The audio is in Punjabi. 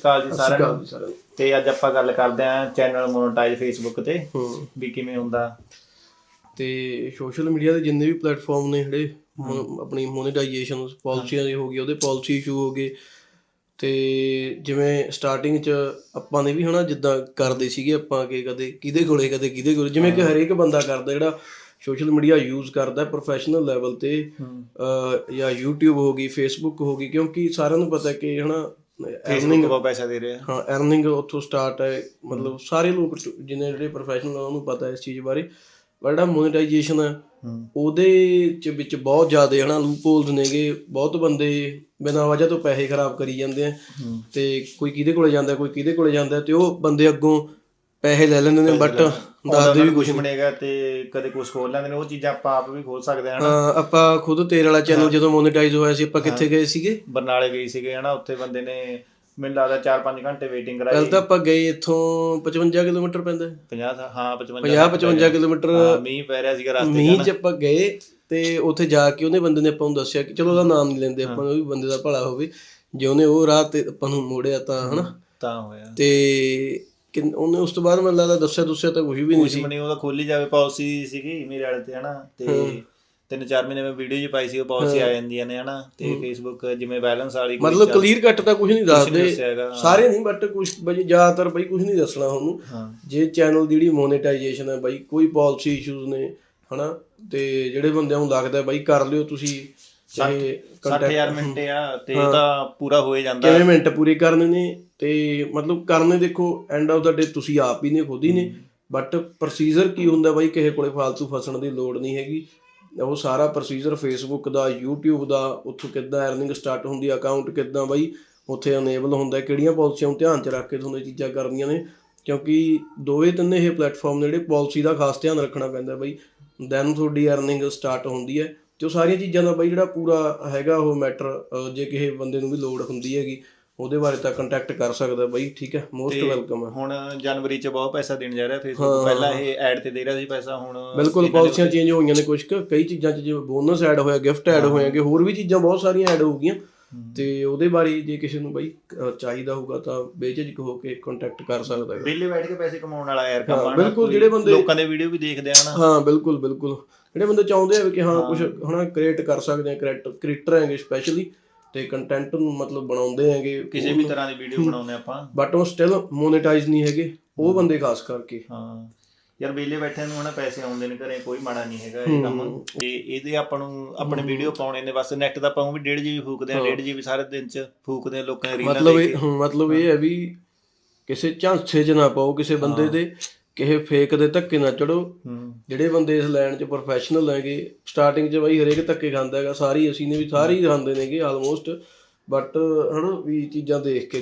ਅਕਾਲ ਜੀ ਸਾਰਿਆਂ ਨੂੰ। ਤੇ ਅੱਜ ਆਪਾਂ ਗੱਲ ਕਰਦੇ ਆਂ ਚੈਨਲ ਮੋਨਟਾਈਜ਼ ਫੇਸਬੁੱਕ ਤੇ ਵੀ ਕਿਵੇਂ ਹੁੰਦਾ। ਤੇ ਸੋਸ਼ਲ ਮੀਡੀਆ ਦੇ ਜਿੰਨੇ ਵੀ ਪਲੇਟਫਾਰਮ ਨੇ ਜਿਹੜੇ ਆਪਣੀ ਮੋਨੇਟਾਈਜੇਸ਼ਨ ਪਾਲਿਸੀਆਂ ਦੇ ਹੋ ਗਈ ਉਹਦੇ ਪਾਲਿਸੀ ਇਸ਼ੂ ਹੋ ਗਏ। ਤੇ ਜਿਵੇਂ ਸਟਾਰਟਿੰਗ ਚ ਆਪਾਂ ਨੇ ਵੀ ਹਨਾ ਜਿੱਦਾਂ ਕਰਦੇ ਸੀਗੇ ਆਪਾਂ ਕਿ ਕਦੇ ਕਿਹਦੇ ਕੋਲੇ ਕਦੇ ਕਿਹਦੇ ਕੋਲੇ। ਜਿਵੇਂ ਕਿ ਹਰੇਕ ਬੰਦਾ ਕਰਦਾ ਜਿਹੜਾ ਸੋਸ਼ਲ ਮੀਡੀਆ ਯੂਜ਼ ਕਰਦਾ ਪ੍ਰੋਫੈਸ਼ਨਲ ਲੈਵਲ ਤੇ ਜਾਂ YouTube ਹੋ ਗਈ Facebook ਹੋ ਗਈ ਕਿਉਂਕਿ ਸਾਰਿਆਂ ਨੂੰ ਪਤਾ ਕਿ ਹਨਾ ਫੇਸਬੁੱਕ ਬਹੁਤ ਪੈਸਾ ਦੇ ਰਿਹਾ ਹਾਂ ਅਰਨਿੰਗ ਉੱਥੋਂ ਸਟਾਰਟ ਹੈ ਮਤਲਬ ਸਾਰੇ ਲੋਕ ਜਿੰਨੇ ਜਿਹੜੇ ਪ੍ਰੋਫੈਸ਼ਨਲ ਉਹਨਾਂ ਨੂੰ ਪਤਾ ਇਸ ਚੀਜ਼ ਬਾਰੇ। ਜਿਹੜਾ ਮੋਨੇਟਾਈਜੇਸ਼ਨ ਹੈ। ਉਹਦੇ ਚ ਵਿੱਚ ਬਹੁਤ ਜ਼ਿਆਦਾ ਹਨਾ ਲੂਪਹੋਲਸ ਨੇਗੇ। ਬਹੁਤ ਬੰਦੇ ਬਿਨਾਂ ਵਜ੍ਹਾ ਤੋਂ ਪੈਸੇ ਖਰਾਬ ਕਰੀ ਜਾਂਦੇ ਆ। ਤੇ ਕੋਈ ਕਿਹਦੇ ਕੋਲੇ ਜਾਂਦਾ ਕੋਈ ਕਿਹਦੇ ਕੋਲੇ ਜਾਂਦਾ ਤੇ ਉਹ ਬੰਦੇ ਅੱਗੋਂ ਪੈਸੇ ਲੈ ਲੈਂਦੇ ਨੇ ਬਟ ਦੱਸਦੇ ਵੀ ਕੁਝ ਬਣੇਗਾ ਤੇ ਕਦੇ ਕੁਝ ਖੋਲ ਲੈਂਦੇ ਨੇ ਉਹ ਚੀਜ਼ਾਂ ਆਪਾਂ ਆਪ ਵੀ ਖੋਲ ਸਕਦੇ ਹਾਂ ਹਾਂ ਆਪਾਂ ਖੁਦ ਤੇਰੇ ਵਾਲਾ ਚੈਨਲ ਜਦੋਂ ਮੋਨੇਟਾਈਜ਼ ਹੋਇਆ ਸੀ ਆਪਾਂ ਕਿੱਥੇ ਗਏ ਸੀਗੇ? ਬਰਨਾਲੇ ਗਏ ਸੀਗੇ ਹਨਾ? ਉੱਥੇ ਬੰਦੇ ਨੇ ਮੈਨੂੰ ਲੱਗਦਾ 4-5 ਘੰਟੇ ਵੇਟਿੰਗ ਕਰਾਈ। ਤਾਂ ਆਪਾਂ ਗਏ ਇੱਥੋਂ 55 ਕਿਲੋਮੀਟਰ ਪੈਂਦਾ। 50 ਥਾ- ਹਾਂ 55 50 55 ਕਿਲੋਮੀਟਰ ਮੀਂਹ ਪੈ ਰਿਹਾ ਸੀਗਾ ਰਸਤੇ ਮੀਂਹ ਚ ਆਪਾਂ ਗਏ ਤੇ ਉੱਥੇ ਜਾ ਕੇ ਉਹਨੇ ਬੰਦੇ ਨੇ ਆਪਾਂ ਨੂੰ ਦੱਸਿਆ ਕਿ ਚਲੋ ਉਹਦਾ ਨਾਮ ਨਹੀਂ ਲੈਂਦੇ ਆਪਾਂ ਉਹ ਵੀ ਬੰਦੇ ਦਾ ਭਲਾ ਹੋਵੇ। ਜੇ ਉਹਨੇ ਉਹ ਰਾਹ ਤੇ ਆਪਾਂ ਨੂੰ ਮੋੜਿਆ ਤਾਂ ਹਨਾ? ਤਾਂ ਹੋਇਆ। ਤੇ ਕਿੰਨ- ਉਹਨੇ ਉਸ ਤੋਂ ਬਾਅਦ ਮੈਨੂੰ ਲੱਗਦਾ ਦੱਸਿਆ ਦੱਸਿਆ ਤਾਂ ਕੁਝ ਵੀ ਨਹੀਂ ਕੁਝ ਸੀ। ਮਨੀ ਉਹਦਾ ਖੋਲੀ ਜਾਵੇ ਪਾਲਿਸੀ ਸੀਗੀ ਮੇਰੇ ਵਾਲੇ ਤੇ ਹਨਾ? ਤੇ ਤਿੰਨ ਚਾਰ ਮਹੀਨੇ ਮੈਂ ਵੀਡੀਓ ਜੀ ਪਾਈ ਸੀ ਉਹ ਪਾਲਿਸੀ ਆ ਜਾਂਦੀਆਂ ਨੇ ਹਨਾ? ਤੇ ਫੇਸਬੁੱਕ ਜਿਵੇਂ ਬੈਲੈਂਸ ਵਾਲੀ ਮਤਲਬ ਕਲੀਅਰ ਕੱਟ ਤਾਂ ਕੁਝ ਨਹੀਂ ਦੱਸਦੇ। ਸਾਰੇ ਨਹੀਂ ਬਟ ਕੁਝ ਬਈ ਜ਼ਿਆਦਾਤਰ ਬਈ ਕੁਝ ਨਹੀਂ ਦੱਸਣਾ ਉਹਨੂੰ। ਜੇ ਚੈਨਲ ਦੀ ਜਿਹੜੀ ਮੋਨੇਟਾਈਜੇਸ਼ਨ ਹੈ ਬਾਈ ਕੋਈ ਪਾਲਿਸੀ ਇਸ਼ੂਜ਼ ਨੇ ਹਨਾ? ਤੇ ਜਿਹੜੇ ਬੰਦਿਆਂ ਨੂੰ ਲੱਗਦਾ ਬਾਈ ਕਰ ਲਿਓ ਤੁਸੀਂ 60000 ਮਿੰਟ ਆ ਤੇ ਇਹ ਤਾਂ ਪੂਰਾ ਹੋ ਹੀ ਜਾਂਦਾ। ਕਿਵੇਂ ਮਿੰਟ ਪੂਰੇ ਕਰਨੇ ਨੇ? ਤੇ ਮਤਲਬ ਕਰਨੇ ਦੇਖੋ ਐਂਡ ਆਫ ਦਾ ਡੇ ਤੁਸੀਂ ਆਪ ਹੀ ਨੇ ਖੁਦ ਹੀ ਨੇ। ਬਟ ਪ੍ਰੋਸੀਜਰ ਕੀ ਹੁੰਦਾ ਬਾਈ? ਕਿਸੇ ਕੋਲੇ ਫालतू ਫਸਣ ਦੀ ਲੋੜ ਨਹੀਂ ਹੈਗੀ। ਉਹ ਸਾਰਾ ਪ੍ਰੋਸੀਜਰ ਫੇਸਬੁੱਕ ਦਾ YouTube ਦਾ ਉੱਥੋਂ ਕਿੱਦਾਂ ਅਰਨਿੰਗ ਸਟਾਰਟ ਹੁੰਦੀ ਅਕਾਊਂਟ ਕਿੱਦਾਂ ਬਾਈ? ਉੱਥੇ ਅਨੇਬਲ ਹੁੰਦਾ ਕਿਹੜੀਆਂ ਪਾਲਿਸੀਆਂ ਨੂੰ ਧਿਆਨ 'ਚ ਰੱਖ ਕੇ ਤੁਹਾਨੂੰ ਇਹ ਚੀਜ਼ਾਂ ਕਰਨੀਆਂ ਨੇ? ਕਿਉਂਕਿ ਦੋਵੇਂ ਤਿੰਨੇ ਇਹ ਪਲੇਟਫਾਰਮ ਨੇ ਜਿਹੜੇ ਪਾਲਿਸੀ ਦਾ ਖਾਸ ਧਿਆਨ ਰੱਖਣਾ ਪੈਂਦਾ ਬਾਈ। ਦੈਨ ਤੁਹਾਡੀ ਅਰਨਿੰਗ ਸਟਾਰਟ ਹੁੰਦੀ ਹੈ। ਤੇ ਉਹ ਸਾਰੀਆਂ ਚੀਜ਼ਾਂ ਦਾ ਬਾਈ ਜਿਹੜਾ ਪੂਰਾ ਹੈਗਾ ਉਹ ਮੈਟਰ ਜੇ ਕਿਸੇ ਬੰਦੇ ਨੂੰ ਵੀ ਲੋੜ ਹੁੰਦੀ ਹੈਗੀ ਉਹਦੇ ਬਾਰੇ ਤਾਂ ਕੰਟੈਕਟ ਕਰ ਸਕਦਾ ਬਾਈ ਠੀਕ ਹੈ? ਮੋਸਟ ਵੈਲਕਮ ਹੈ ਹੁਣ ਜਨਵਰੀ ਚ ਬਹੁਤ ਪੈਸਾ ਦੇਣ ਜਾ ਰਿਹਾ ਫੇਸਬੁੱਕ ਪਹਿਲਾਂ ਇਹ ਐਡ ਤੇ ਦੇ ਰਿਹਾ ਸੀ ਪੈਸਾ ਹੁਣ ਬਿਲਕੁਲ ਪਾਲਿਸੀਆਂ ਚੇਂਜ ਹੋਈਆਂ ਨੇ ਕੁਝ ਕੁ। ਕਈ ਚੀਜ਼ਾਂ 'ਚ ਜਿਵੇਂ ਬੋਨਸ ਐਡ ਹੋਇਆ ਗਿਫਟ ਐਡ ਹੋਏਗੇ ਹੋਰ ਵੀ ਚੀਜ਼ਾਂ ਬਹੁਤ ਸਾਰੀਆਂ ਐਡ ਹੋ ਗਈਆਂ ਤੇ ਉਹਦੇ ਬਾਰੇ ਜੇ ਕਿਸੇ ਨੂੰ ਬਾਈ ਚਾਹੀਦਾ ਹੋਊਗਾ ਤਾਂ ਬੇਝਿਜਕ ਹੋ ਕੇ ਕੰਟੈਕਟ ਕਰ ਸਕਦਾ ਹੈ। ਵਿਹਲੇ ਬੈਠ ਕੇ ਪੈਸੇ ਕਮਾਉਣ ਵਾਲਾ ਯਾਰ ਕੰਮ ਬਿਲਕੁਲ, ਜਿਹੜੇ ਬੰਦੇ- ਲੋਕਾਂ ਦੇ ਵੀਡੀਓ ਵੀ ਦੇਖਦੇ ਆ ਨਾ। ਹਾਂ ਬਿਲਕੁਲ ਬਿਲਕੁਲ। ਜਿਹੜੇ ਬੰਦੇ ਚਾਹੁੰਦੇ ਆ ਕਿ ਹਾਂ ਕੁਝ ਹਨਾ ਕ੍ਰੀਏਟ ਕਰ ਸਕਦੇ ਆ ਕ੍ਰੀਏਟਰ ਕ੍ਰੀਏਟਰ ਹੈਗੇ ਸਪੈਸ਼ਲੀ ਤੇ ਕੰਟੈਂਟ ਨੂੰ ਮਤਲਬ ਬਣਾਉਂਦੇ ਹੈਗੇ ਕਿਸੇ ਵੀ ਤਰ੍ਹਾਂ ਦੀ ਵੀਡੀਓ ਬਣਾਉਂਦੇ ਆਪਾਂ। ਬਟ ਉਹ ਸਟਿਲ ਮੋਨੇਟਾਈਜ਼ ਨਹੀਂ ਹੈਗੇ ਉਹ ਬੰਦੇ ਖਾਸ ਕਰਕੇ। ਹਾਂ। ਯਾਰ ਵਿਹਲੇ ਬੈਠਿਆਂ ਨੂੰ ਹਨਾ ਪੈਸੇ ਆਉਂਦੇ ਨੇ ਘਰੇ ਕੋਈ ਮਾੜਾ ਨਹੀਂ ਹੈਗਾ ਇਹ ਕੰਮ। ਤੇ ਇਹਦੇ ਆਪਾਂ ਨੂੰ ਆਪਣੇ ਵੀਡੀਓ ਪਾਉਣੇ ਨੇ ਬਸ ਨੈਟ ਦਾ ਪਾਉਂ ਵੀ 1.5 ਜੀਬੀ ਫੂਕਦੇ ਆ 1.5 ਜੀਬੀ ਸਾਰੇ ਦਿਨ ਚ ਫੂਕਦੇ ਲੋਕਾਂ ਦੇ ਰੀਲਾਂ ਮਤਲਬ ਮਤਲਬ ਇਹ ਹੈ ਵੀ ਕਿਸੇ ਝਾਂਸੇ 'ਚ ਨਾ ਪਾਓ ਕਿਸੇ ਬੰਦੇ ਦੇ ਕਿਸੇ ਫੇਕ ਦੇ ਧੱਕੇ ਨਾ ਚੜੋ। ਜਿਹੜੇ ਬੰਦੇ ਇਸ ਲਾਈਨ 'ਚ ਪ੍ਰੋਫੈਸ਼ਨਲ ਹੈਗੇ ਸਟਾਰਟਿੰਗ 'ਚ ਬਾਈ ਹਰੇਕ ਧੱਕੇ ਖਾਂਦਾ ਹੈਗਾ ਸਾਰੀ ਅਸੀਂ ਨੇ ਵੀ ਸਾਰੇ ਹੀ ਖਾਂਦੇ ਨੇਗੇ ਆਲਮੋਸਟ ਬਟ ਹਨਾ ਵੀ ਚੀਜ਼ਾਂ ਦੇਖ ਕੇ